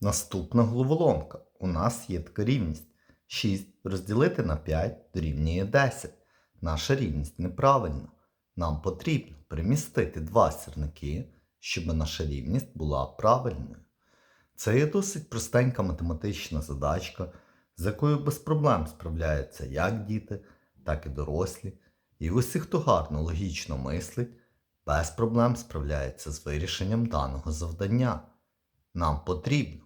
Наступна головоломка. У нас є така рівність. 6 розділити на 5 дорівнює 10. Наша рівність неправильна. Нам потрібно перемістити два сірники, щоб наша рівність була правильною. Це є досить простенька математична задачка, з якою без проблем справляються як діти, так і дорослі. І усі, хто гарно логічно мислить, без проблем справляється з вирішенням даного завдання. Нам потрібно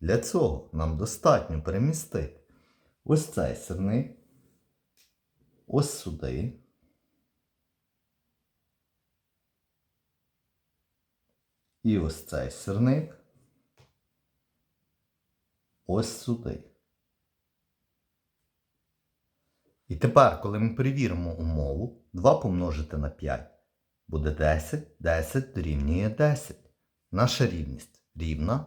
Для цього нам достатньо перемістити ось цей сирник, ось сюди. І ось цей сирник ось сюди. І тепер, коли ми перевіримо умову, 2 помножити на 5 буде 10, 10 дорівнює 10. Наша рівність рівна,